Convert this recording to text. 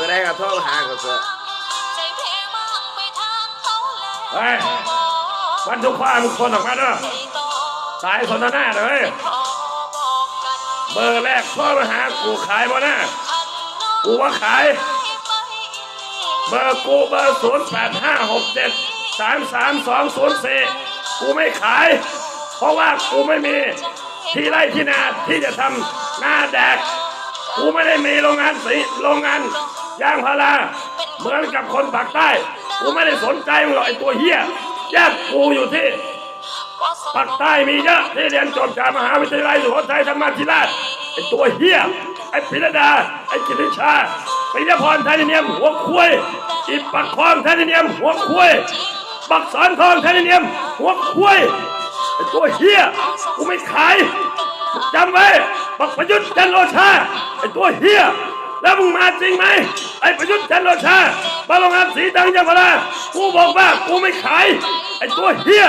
อร์ได้กับโทรมาหาเขาเถอะเฮ้ยวันทุกความมึงคนออกมาเด้อสายสนทนาเลยเบอร์แรกโทรมาหากูขายบ่นะกูว่าขาย เบอร์กูเบอร์ศูนย์แปดห้าหกเจ็ดสามสามสองศูนย์สี่กูไม่ขาย เพราะว่ากูไม่มีที่ไร่ที่นาที่จะทำนาแดก กูไม่ได้มีโรงงานสีโรงงาน ยางพาราเหมือนกับคนปากใต้กูไม่ได้สนใจมึงหรอกไอตัวเฮียแยกกูอยู่ที่ปากใต้มีเยอะที่เรียนจบจากมหาวิทยาลัยสุโขทัยธรรมาธิราชไอตัวเฮียไอพิรดา ไอกิติชาปิยพรไทยเนียมหัวคุยอีปักคองไทยเนียมหัวคุยปักสอนทองไทยเนียมหัวคุยไอตัวเฮียกูไม่ขายจำไว้บักประยุทธ์จันทร์โอชาไอตัวเฮีย แล้วมึงมาจริงไหมไอ้ประยุทธ์จันทร์โอชาบาลงงานสีดังยางพารากูบอกว่ากูไม่ขายไอ้ตัวเฮีย